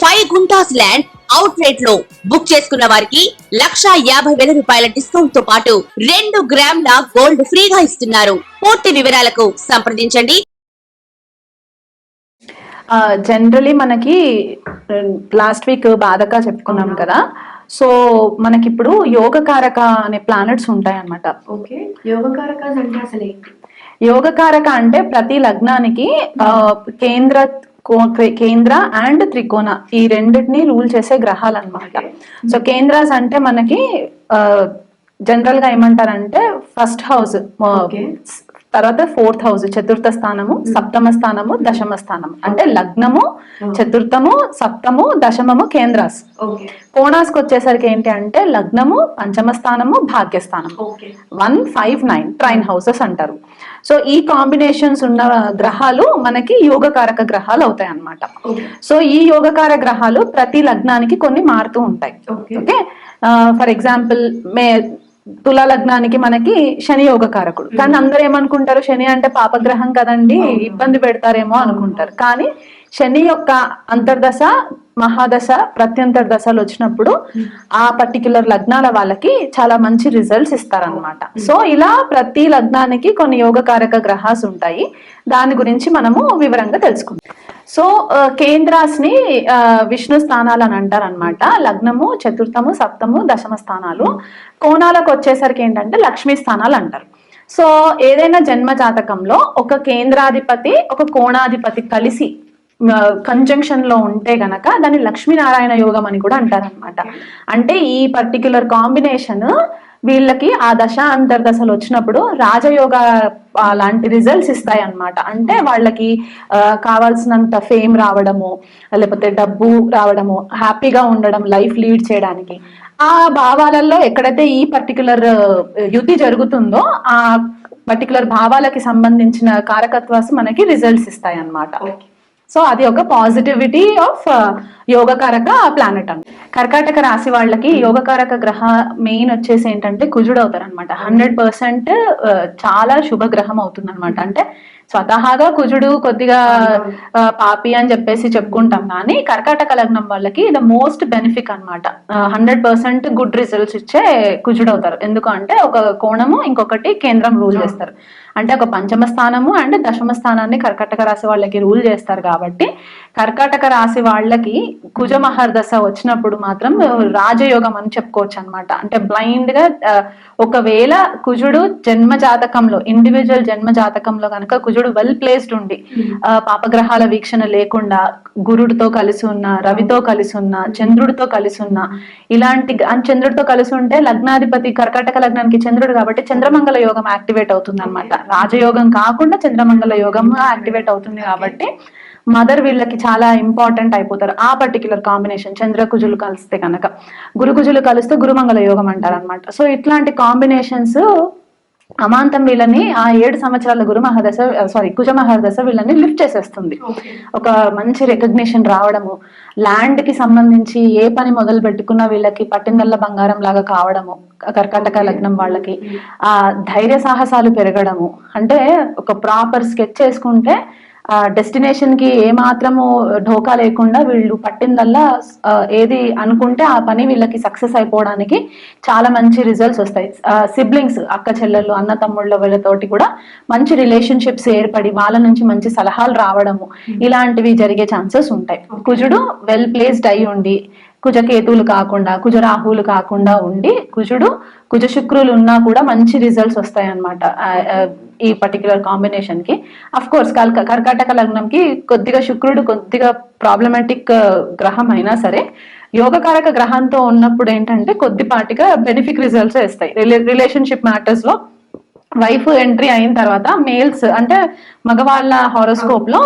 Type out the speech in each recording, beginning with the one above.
Five guntas land out రేట్లో book చేసుకున్న వారికి లక్షా యాభై వేల రూపాయల డిస్కౌంట్తో పాటు రెండు గ్రాముల గోల్డ్ ఫ్రీగా ఇస్తున్నారు. పూర్తి వివరాలకు సంప్రదించండి. జనరలీ మనకి లాస్ట్ వీక్ బాధగా చెప్పుకున్నాం కదా. సో మనకి ఇప్పుడు యోగకారక అనే ప్లానెట్స్ ఉంటాయి అన్నమాట ఓకే యోగకారకాస్ అంటే అసలు ఏంటి? యోగకారక అంటే ప్రతి లగ్నానికి కేంద్ర కేంద్ర అండ్ త్రికోణ ఈ రెండింటిని రూల్ చేసే గ్రహాలు అన్నమాట సో కేంద్రాస్ అంటే మనకి జనరల్గా ఏమంటారంటే ఫస్ట్ హౌస్. తర్వాత ఫోర్త్ హౌస్ చతుర్థ స్థానము సప్తమ స్థానము దశమ స్థానము. అంటే లగ్నము చతుర్థము సప్తము దశమము కేంద్రాస్. కోణాస్కి వచ్చేసరికి ఏంటి అంటే లగ్నము పంచమ స్థానము భాగ్యస్థానము okay. One five nine trine houses అంటారు. సో ఈ కాంబినేషన్స్ ఉన్న గ్రహాలు మనకి యోగకారక గ్రహాలు అవుతాయి అన్నమాట. ఓకే. సో ఈ యోగకార గ్రహాలు ప్రతి లగ్నానికి కొన్ని మారుతూ ఉంటాయి. ఓకే. ఫర్ ఎగ్జాంపుల్ మే తులా లగ్నానికి మనకి శని యోగకారకుడు. కానీ అందరూ ఏమనుకుంటారు? శని అంటే పాపగ్రహం కదండి ఇబ్బంది పెడతారేమో అనుకుంటారు. కానీ శని యొక్క అంతర్దశ మహాదశ ప్రత్యంతర దశలు వచ్చినప్పుడు ఆ పర్టిక్యులర్ లగ్నాల వాళ్ళకి చాలా మంచి రిజల్ట్స్ ఇస్తారనమాట సో ఇలా ప్రతి లగ్నానికి కొన్ని యోగకారక గ్రహాస్ ఉంటాయి. దాని గురించి మనము వివరంగా తెలుసుకుందాం. సో ఆ, కేంద్రాస్ని ఆ, విష్ణు స్థానాలు అని అంటారు అనమాట లగ్నము చతుర్థము సప్తము దశమ స్థానాలు. కోణాలకు వచ్చేసరికి ఏంటంటే లక్ష్మీ స్థానాలు అంటారు. సో ఏదైనా జన్మ జాతకంలో ఒక కేంద్రాధిపతి ఒక కోణాధిపతి కలిసి కంజంక్షన్లో ఉంటే గనక దాన్ని లక్ష్మీనారాయణ యోగం అని కూడా అంటారనమాట అంటే ఈ పర్టిక్యులర్ కాంబినేషన్ వీళ్ళకి ఆ దశ అంతర్దశలు వచ్చినప్పుడు రాజయోగ ఆ, లాంటి రిజల్ట్స్ ఇస్తాయి అన్నమాట అంటే వాళ్ళకి కావాల్సినంత ఫేమ్ రావడము లేకపోతే డబ్బు రావడము హ్యాపీగా ఉండడం లైఫ్ లీడ్ చేయడానికి. ఆ భావాలలో ఎక్కడైతే ఈ పర్టికులర్ యుతి జరుగుతుందో ఆ పర్టికులర్ భావాలకి సంబంధించిన కారకత్వాస్ మనకి రిజల్ట్స్ ఇస్తాయి అన్నమాట ఓకే సో అది ఒక పాజిటివిటీ ఆఫ్ యోగకారక ప్లానెట్ అండి కర్కాటక రాశి వాళ్ళకి యోగకారక గ్రహ మెయిన్ వచ్చేసి ఏంటంటే కుజుడు అవుతారు అనమాట హండ్రెడ్ పర్సెంట్ చాలా శుభ గ్రహం అవుతుంది అనమాట అంటే స్వతహాగా కుజుడు కొద్దిగా ఆ, పాపి అని చెప్పేసి చెప్పుకుంటాం కానీ కర్కాటక లగ్నం వాళ్ళకి ద మోస్ట్ బెనిఫిక్ అనమాట హండ్రెడ్ పర్సెంట్ గుడ్ రిజల్ట్స్ ఇచ్చే కుజుడు అవుతారు ఎందుకు అంటే ఒక కోణము ఇంకొకటి కేంద్రం రూల్ చేస్తారు. అంటే ఒక పంచమ స్థానము అండ్ దశమ స్థానాన్ని కర్కటక రాశి వాళ్ళకి రూల్ చేస్తారు కాబట్టి కర్కాటక రాశి వాళ్ళకి కుజ మహర్దశ వచ్చినప్పుడు మాత్రం రాజయోగం అని చెప్పుకోవచ్చు అనమాట అంటే బ్లైండ్గా ఒకవేళ కుజుడు జన్మ జాతకంలో ఇండివిజువల్ జన్మ జాతకంలో కనుక కుజుడు వెల్ ప్లేస్డ్ ఉండి ఆ, పాపగ్రహాల వీక్షణ లేకుండా గురుడితో కలిసి ఉన్న రవితో కలిసి ఉన్న చంద్రుడితో కలిసి ఉన్న ఇలాంటి చంద్రుడితో కలిసి ఉంటే లగ్నాధిపతి కర్కాటక లగ్నానికి చంద్రుడు కాబట్టి చంద్రమంగళ యోగం యాక్టివేట్ అవుతుంది అనమాట రాజయోగం కాకుండా చంద్రమంగళ యోగం యాక్టివేట్ అవుతుంది కాబట్టి మదర్ వీళ్ళకి చాలా ఇంపార్టెంట్ అయిపోతారు. ఆ పర్టికులర్ కాంబినేషన్ చంద్రకుజులు కలిస్తే కనుక. గురుకుజులు కలిస్తే గురుమంగళ యోగం అంటారు అనమాట సో ఇట్లాంటి కాంబినేషన్స్ అమాంతం వీళ్ళని ఆ ఏడు సంవత్సరాల గురు మహాదశ సారీ కుజ మహాదశ వీళ్ళని లిఫ్ట్ చేసేస్తుంది. ఒక మంచి రికగ్నిషన్ రావడము ల్యాండ్కి సంబంధించి ఏ పని మొదలు పెట్టుకున్నా వీళ్ళకి పట్టిందల్ల బంగారం లాగా కావడము కర్కాటక లగ్నం వాళ్ళకి ఆ ధైర్య సాహసాలు పెరగడము. అంటే ఒక ప్రాపర్ స్కెచ్ చేసుకుంటే డెస్టినేషన్కి ఏ మాత్రము ఢోకా లేకుండా వీళ్ళు పట్టిందల్లా ఏది అనుకుంటే ఆ పని వీళ్ళకి సక్సెస్ అయిపోవడానికి చాలా మంచి రిజల్ట్స్ వస్తాయి. సిబ్లింగ్స్ అక్క చెల్లెళ్ళు అన్న తమ్ముళ్ళ వీళ్ళతోటి కూడా మంచి రిలేషన్షిప్స్ ఏర్పడి వాళ్ళ నుంచి మంచి సలహాలు రావడము ఇలాంటివి జరిగే ఛాన్సెస్ ఉంటాయి. కుజుడు వెల్ ప్లేస్డ్ అయి ఉండి కుజకేతువులు కాకుండా కుజరాహువులు కాకుండా ఉండి కుజుడు కుజ శుక్రులు ఉన్నా కూడా మంచి రిజల్ట్స్ వస్తాయి అనమాట ఈ పర్టికులర్ కాంబినేషన్కి. అఫ్ కోర్స్ కర్కాటక లగ్నంకి కొద్దిగా శుక్రుడు కొద్దిగా ప్రాబ్లమాటిక్ గ్రహం అయినా సరే యోగకారక గ్రహంతో ఉన్నప్పుడు ఏంటంటే కొద్దిపాటిగా బెనిఫిక్ రిజల్ట్స్ ఇస్తాయి. రిలేషన్షిప్ మ్యాటర్స్లో వైఫ్ ఎంట్రీ అయిన తర్వాత మేల్స్ అంటే మగవాళ్ళ హారోస్కోప్లో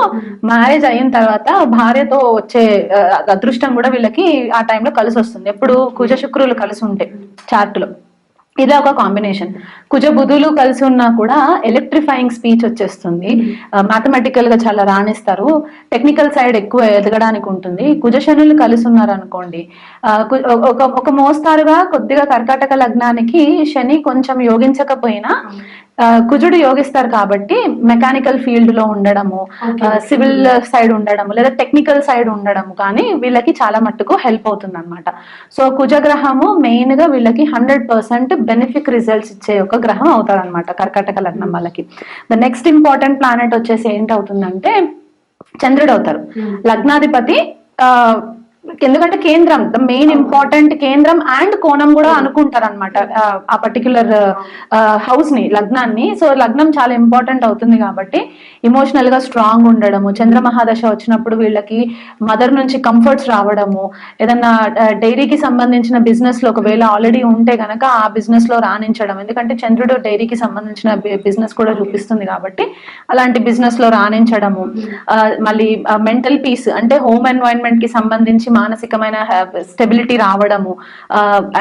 మ్యారేజ్ అయిన తర్వాత భార్యతో వచ్చే uh, అదృష్టం కూడా వీళ్ళకి ఆ టైంలో కలిసి వస్తుంది ఎప్పుడు కుజ శుక్రులు కలిసి ఉంటాయి చార్ట్లో. ఇది ఒక కాంబినేషన్. కుజ బుధులు కలిసి ఉన్నా కూడా ఎలక్ట్రిఫైయింగ్ స్పీచ్ వచ్చేస్తుంది. మ్యాథమెటికల్గా చాలా రాణిస్తారు. టెక్నికల్ సైడ్ ఎక్కువ ఎదగడానికి ఉంటుంది. కుజ శనులు కలిసి ఉన్నారు అనుకోండి ఒక ఒక మోస్తారుగా కొద్దిగా కర్కాటక లగ్నానికి శని కొంచెం యోగించకపోయినా కుజుడు యోగిస్తారు కాబట్టి మెకానికల్ ఫీల్డ్లో ఉండడము. సివిల్ సైడ్ ఉండడము లేదా టెక్నికల్ సైడ్ ఉండడము కానీ వీళ్ళకి చాలా మట్టుకు హెల్ప్ అవుతుంది అనమాట సో కుజగ్రహము మెయిన్గా వీళ్ళకి హండ్రెడ్ పర్సెంట్ బెనిఫిక్ రిజల్ట్స్ ఇచ్చే ఒక గ్రహం అవుతారు అనమాట కర్కాటక లగ్నం వాళ్ళకి. ద నెక్స్ట్ ఇంపార్టెంట్ ప్లానెట్ వచ్చేసి ఏంటవుతుందంటే చంద్రుడు అవుతారు. లగ్నాధిపతి ఆ, ఎందుకంటే కేంద్రం ద మెయిన్ ఇంపార్టెంట్ కేంద్రం అండ్ కోణం కూడా అనుకుంటారు అనమాట ఆ పర్టికులర్ హౌస్ని లగ్నాన్ని. సో లగ్నం చాలా ఇంపార్టెంట్ అవుతుంది కాబట్టి ఇమోషనల్గా స్ట్రాంగ్ ఉండడము చంద్ర మహాదశ వచ్చినప్పుడు వీళ్ళకి మదర్ నుంచి కంఫర్ట్స్ రావడము ఏదన్నా డైరీకి సంబంధించిన బిజినెస్లో ఒకవేళ ఆల్రెడీ ఉంటే గనక ఆ బిజినెస్లో రాణించడం. ఎందుకంటే చంద్రుడు డైరీకి సంబంధించిన బిజినెస్ కూడా చూపిస్తుంది కాబట్టి అలాంటి బిజినెస్లో రాణించడము మళ్ళీ మెంటల్ పీస్ అంటే హోమ్ ఎన్వైరన్మెంట్కి సంబంధించి మానసికమైన స్టెబిలిటీ రావడము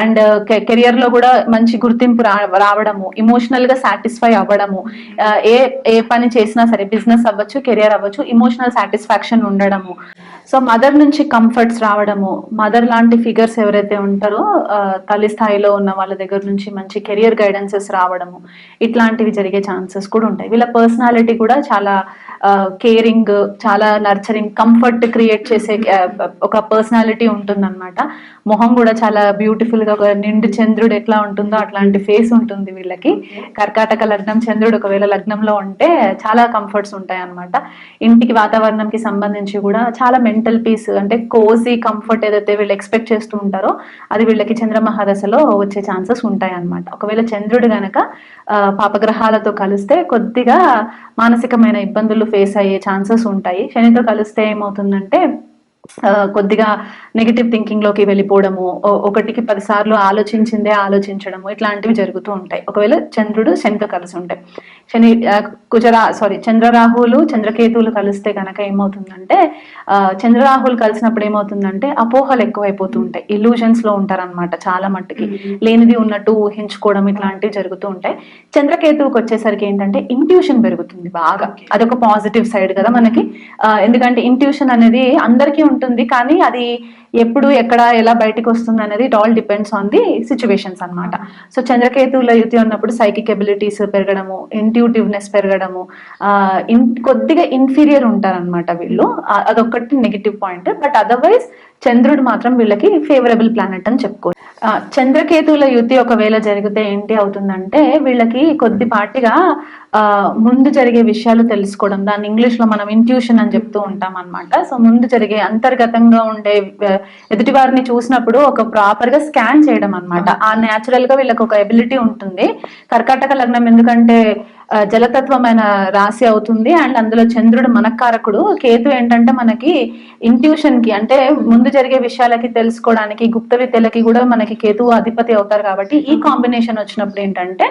అండ్ uh, కెరియర్లో కూడా మంచి గుర్తింపు రావడము ఇమోషనల్గా సాటిస్ఫై అవ్వడము ఏ ఏ పని చేసినా సరే బిజినెస్ అవ్వచ్చు కెరియర్ అవ్వచ్చు ఇమోషనల్ సాటిస్ఫాక్షన్ ఉండడము. సో మదర్ నుంచి కంఫర్ట్స్ రావడము. మదర్ లాంటి ఫిగర్స్ ఎవరైతే ఉంటారో తల్లి స్థాయిలో ఉన్న వాళ్ళ దగ్గర నుంచి మంచి కెరియర్ గైడెన్సెస్ రావడము. ఇట్లాంటివి జరిగే ఛాన్సెస్ కూడా ఉంటాయి. వీళ్ళ పర్సనాలిటీ కూడా చాలా కేరింగ్ చాలా నర్చరింగ్ కంఫర్ట్ క్రియేట్ చేసే ఒక ఒక పర్సనాలిటీ ఉంటుందన్నమాట. మొహం కూడా చాలా బ్యూటిఫుల్గా ఒక నిండు చంద్రుడు ఎట్లా ఉంటుందో అట్లాంటి ఫేస్ ఉంటుంది వీళ్ళకి. కర్కాటక లగ్నం చంద్రుడు ఒకవేళ లగ్నంలో ఉంటే చాలా కంఫర్ట్స్ ఉంటాయి అన్నమాట ఇంటికి వాతావరణంకి సంబంధించి కూడా చాలా మెంటల్ పీస్ అంటే కోజీ కంఫర్ట్ ఏదైతే వీళ్ళు ఎక్స్పెక్ట్ చేస్తూ ఉంటారో అది వీళ్ళకి చంద్రమహాదశలో వచ్చే ఛాన్సెస్ ఉంటాయి అన్నమాట ఒకవేళ చంద్రుడు గనక పాపగ్రహాలతో కలిస్తే కొద్దిగా మానసికమైన ఇబ్బందులు ఫేస్ అయ్యే ఛాన్సెస్ ఉంటాయి. శనితో కలిస్తే ఏమవుతుందంటే కొద్దిగా నెగిటివ్ థింకింగ్లోకి వెళ్ళిపోవడము ఒకటికి పది సార్లు ఆలోచించిందే ఆలోచించడము ఇట్లాంటివి జరుగుతూ ఉంటాయి. ఒకవేళ చంద్రుడు శనితో కలిసి ఉంటాయి శని కుజరా సారీ చంద్రరాహువులు చంద్రకేతువులు కలిస్తే కనుక ఏమవుతుందంటే ఆ, చంద్రరాహువులు కలిసినప్పుడు ఏమవుతుందంటే అపోహలు ఎక్కువైపోతూ ఉంటాయి. ఇల్యూజన్స్లో ఉంటారన్నమాట చాలా మట్టుకి. లేనిది ఉన్నట్టు ఊహించుకోవడం ఇట్లాంటివి జరుగుతూ ఉంటాయి. చంద్రకేతువుకి వచ్చేసరికి ఏంటంటే ఇంట్యూషన్ పెరుగుతుంది బాగా. అదొక పాజిటివ్ సైడ్ కదా మనకి. ఎందుకంటే ఇంట్యూషన్ అనేది అందరికీ ఉంటుంది ఉంటుంది. కానీ అది ఎప్పుడు ఎక్కడ ఎలా బయటికి వస్తుంది అనేది it all depends on the situations అన్నమాట. సో చంద్రకేతువుల యుతి ఉన్నప్పుడు సైకిక్ ఎబిలిటీస్ పెరగడము ఇంట్యూటివ్నెస్ పెరగడము ఇన్ కొద్దిగా ఇన్ఫీరియర్ ఉంటారన్నమాట వీళ్ళు. అదొక్కటి అదొకటి నెగిటివ్ పాయింట్ బట్ అదర్వైజ్ చంద్రుడు మాత్రం వీళ్ళకి ఫేవరబుల్ ప్లానెట్ అని చెప్పుకో చంద్రకేతువుల యుతి ఒకవేళ జరిగితే ఏంటి అవుతుందంటే వీళ్ళకి కొద్దిపాటిగా ముందు జరిగే విషయాలు తెలుసుకోవడం. దాన్ని ఇంగ్లీష్లో మనం ఇంట్యూషన్ అని చెప్తూ ఉంటాం అనమాట సో ముందు జరిగే అంతర్గతంగా ఉండే ఎదుటి వారిని చూసినప్పుడు ఒక ప్రాపర్గా స్కాన్ చేయడం అన్నమాట. ఆ న్యాచురల్గా వీళ్ళకి ఒక ఎబిలిటీ ఉంటుంది. కర్కాటక లగ్నం ఎందుకంటే జలతత్వమైన రాశి అవుతుంది. అండ్ అందులో చంద్రుడు మనకారకుడు. కేతు ఏంటంటే మనకి ఇంట్యూషన్కి అంటే ముందు జరిగే విషయాలకి తెలుసుకోవడానికి గుప్త విద్యలకి కూడా మనకి కేతువు అధిపతి అవుతారు కాబట్టి ఈ కాంబినేషన్ వచ్చినప్పుడు ఏంటంటే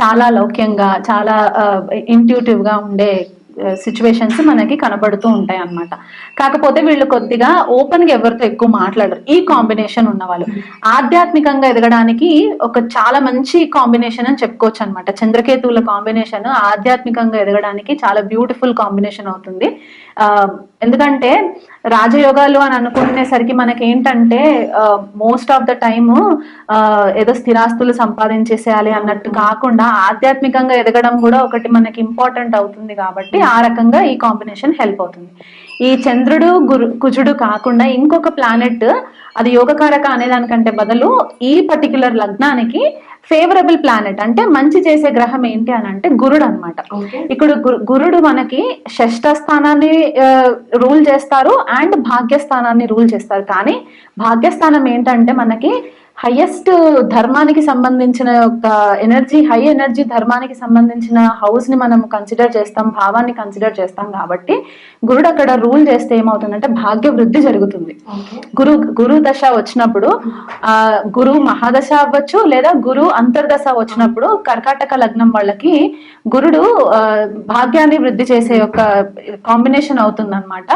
చాలా లౌక్యంగా చాలా ఇంట్యూటివ్గా ఉండే సిచ్యువేషన్స్ మనకి కనబడుతూ ఉంటాయి అన్నమాట. కాకపోతే వీళ్ళు కొద్దిగా ఓపెన్గా ఎవరితో ఎక్కువ మాట్లాడరు. ఈ కాంబినేషన్ ఉన్న వాళ్ళు. ఆధ్యాత్మికంగా ఎదగడానికి ఒక చాలా మంచి కాంబినేషన్ అని చెప్పుకోవచ్చు అనమాట చంద్రకేతువుల కాంబినేషన్ ఆధ్యాత్మికంగా ఎదగడానికి చాలా బ్యూటిఫుల్ కాంబినేషన్ అవుతుంది. ఆ, ఎందుకంటే రాజయోగాలు అని అనుకునేసరికి మనకి ఏంటంటే మోస్ట్ ఆఫ్ ద టైమ్ ఏదో స్థిరాస్తులు సంపాదించేసేయాలి అన్నట్టు కాకుండా ఆధ్యాత్మికంగా ఎదగడం కూడా ఒకటి మనకి ఇంపార్టెంట్ అవుతుంది కాబట్టి ఆ రకంగా ఈ కాంబినేషన్ హెల్ప్ అవుతుంది. ఈ చంద్రుడు గురు కుజుడు కాకుండా ఇంకొక ప్లానెట్ అది యోగకారక అనే దానికంటే బదులు ఈ పర్టికులర్ లగ్నానికి ఫేవరబుల్ ప్లానెట్ అంటే మంచి చేసే గ్రహం ఏంటి అని అంటే గురుడు అనమాట ఇక్కడ గురుడు మనకి షష్ఠ స్థానాన్ని రూల్ చేస్తారు అండ్ భాగ్యస్థానాన్ని రూల్ చేస్తారు. కానీ భాగ్యస్థానం ఏంటంటే మనకి హైయెస్ట్ ధర్మానికి సంబంధించిన ఒక ఎనర్జీ హై ఎనర్జీ ధర్మానికి సంబంధించిన హౌస్ని మనం కన్సిడర్ చేస్తాం భావాన్ని కన్సిడర్ చేస్తాం కాబట్టి గురుడు అక్కడ రూల్ చేస్తే ఏమవుతుందంటే భాగ్య వృద్ధి జరుగుతుంది గురు గురు దశ వచ్చినప్పుడు ఆ గురు మహాదశ అవ్వచ్చు లేదా గురు అంతర్దశ వచ్చినప్పుడు కర్కాటక లగ్నం వాళ్ళకి గురుడు భాగ్యాన్ని వృద్ధి చేసే ఒక కాంబినేషన్ అవుతుంది అనమాట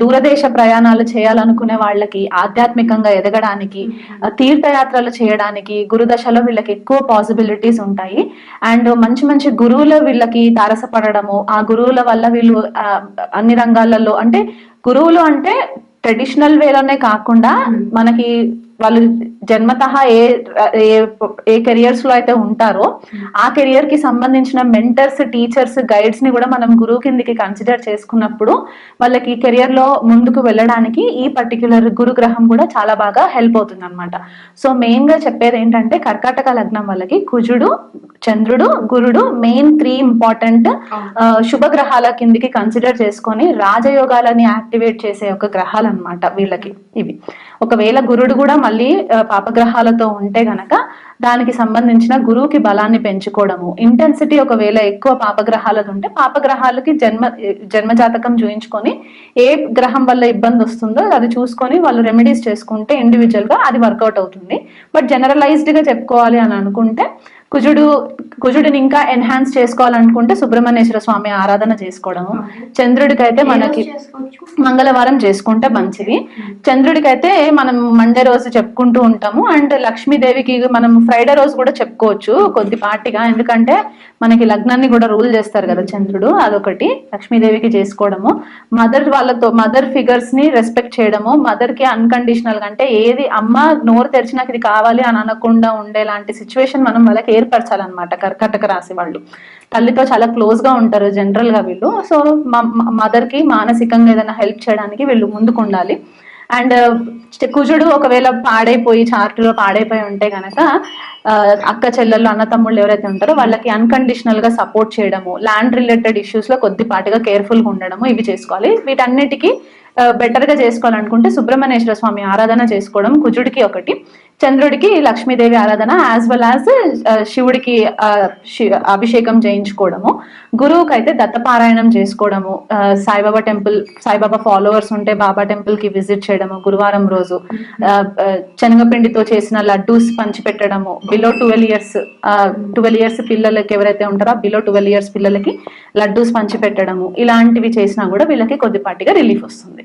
దూరదేశ ప్రయాణాలు చేయాలనుకునే వాళ్ళకి ఆధ్యాత్మికంగా ఎదగడానికి ఆ, తీర్థయాత్రలు చేయడానికి గురుదశలో వీళ్ళకి ఎక్కువ పాసిబిలిటీస్ ఉంటాయి. అండ్ మంచి మంచి గురువులు వీళ్ళకి తారసపడడము ఆ గురువుల వల్ల వీళ్ళు అన్ని రంగాలలో అంటే గురువులు అంటే ట్రెడిషనల్ వేలోనే కాకుండా మనకి వాళ్ళు జన్మతః ఏ ఏ కెరియర్స్లో అయితే ఉంటారో ఆ కెరియర్కి సంబంధించిన మెంటర్స్ టీచర్స్ గైడ్స్ని కూడా మనం గురువు కిందికి కన్సిడర్ చేసుకున్నప్పుడు వాళ్ళకి కెరియర్లో ముందుకు వెళ్ళడానికి ఈ పర్టిక్యులర్ గురు గ్రహం కూడా చాలా బాగా హెల్ప్ అవుతుంది అనమాట సో మెయిన్గా చెప్పేది ఏంటంటే కర్కాటక లగ్నం వాళ్ళకి కుజుడు చంద్రుడు గురుడు మెయిన్ త్రీ ఇంపార్టెంట్ శుభ గ్రహాల కిందికి కన్సిడర్ చేసుకొని రాజయోగాలని యాక్టివేట్ చేసే ఒక గ్రహాలు అనమాట వీళ్ళకి ఇవి. ఒకవేళ గురుడు కూడా మళ్ళీ పాపగ్రహాలతో ఉంటే గనక దానికి సంబంధించిన గురువుకి బలాన్ని పెంచుకోవడము. ఇంటెన్సిటీ ఒకవేళ ఎక్కువ పాపగ్రహాలది ఉంటే పాపగ్రహాలకి జన్మ జన్మ జాతకం చూయించుకొని ఏ గ్రహం వల్ల ఇబ్బంది వస్తుందో అది చూసుకొని వాళ్ళు రెమెడీస్ చేసుకుంటే ఇండివిజువల్గా అది వర్కౌట్ అవుతుంది. బట్ జనరలైజ్డ్గా చెప్పుకోవాలి అని అనుకుంటే కుజుడు కుజుడిని ఇంకా ఎన్హాన్స్ చేసుకోవాలనుకుంటే సుబ్రహ్మణ్యేశ్వర స్వామి ఆరాధన చేసుకోవడము. చంద్రుడికి అయితే మనకి మంగళవారం చేసుకుంటే మంచిది. చంద్రుడికైతే మనం మండే రోజు చెప్పుకుంటూ ఉంటాము. అండ్ లక్ష్మీదేవికి మనం ఫ్రైడే రోజు కూడా చెప్పుకోవచ్చు కొద్దిపాటిగా. ఎందుకంటే మనకి లగ్నాన్ని కూడా రూల్ చేస్తారు కదా చంద్రుడు అదొకటి. లక్ష్మీదేవికి చేసుకోవడము. మదర్ వాళ్ళతో మదర్ ఫిగర్స్ని రెస్పెక్ట్ చేయడము. మదర్కి అన్కండిషనల్గా అంటే ఏది అమ్మ నోరు తెరిచి నాకు ఇది కావాలి అని అనకుండా ఉండేలాంటి సిచ్యువేషన్ మనం వాళ్ళకి ఏర్పరచాలన్నమాట కర్కటక రాశి వాళ్ళు. తల్లితో చాలా క్లోజ్గా ఉంటారు జనరల్గా వీళ్ళు. సో మదర్కి మానసికంగా ఏదైనా హెల్ప్ చేయడానికి వీళ్ళు ముందుకు ఉండాలి అండ్ కుజుడు ఒకవేళ పాడైపోయి చార్టులో పాడైపోయి ఉంటే గనక ఆ, అక్క చెల్లెళ్ళు అన్న తమ్ముళ్ళు ఎవరైతే ఉంటారో వాళ్ళకి అన్కండిషనల్గా సపోర్ట్ చేయడము ల్యాండ్ రిలేటెడ్ ఇష్యూస్లో కొద్దిపాటిగా కేర్ఫుల్గా ఉండడము ఇవి చేసుకోవాలి. వీటన్నిటికీ బెటర్గా చేసుకోవాలనుకుంటే సుబ్రహ్మణ్యేశ్వర స్వామి ఆరాధన చేసుకోవడం కుజుడికి ఒకటి. చంద్రుడికి లక్ష్మీదేవి ఆరాధన యాజ్ వెల్ యాజ్ శివుడికి శి- అభిషేకం చేయించుకోవడము. గురువుకి అయితే దత్తపారాయణం చేసుకోవడము. ఆ, సాయిబాబా టెంపుల్ సాయిబాబా ఫాలోవర్స్ ఉంటే బాబా టెంపుల్కి విజిట్ చేయడము గురువారం రోజు. ఆ, ఆ, శనగపిండితో చేసిన laddoos పంచిపెట్టడము. Below twelve years twelve years పిల్లలకి ఎవరైతే ఉంటారో బిలో ట్వెల్వ్ ఇయర్స్ పిల్లలకి లడ్డూస్ పంచిపెట్టడము. ఇలాంటివి చేసినా కూడా వీళ్ళకి కొద్దిపాటిగా రిలీఫ్ వస్తుంది.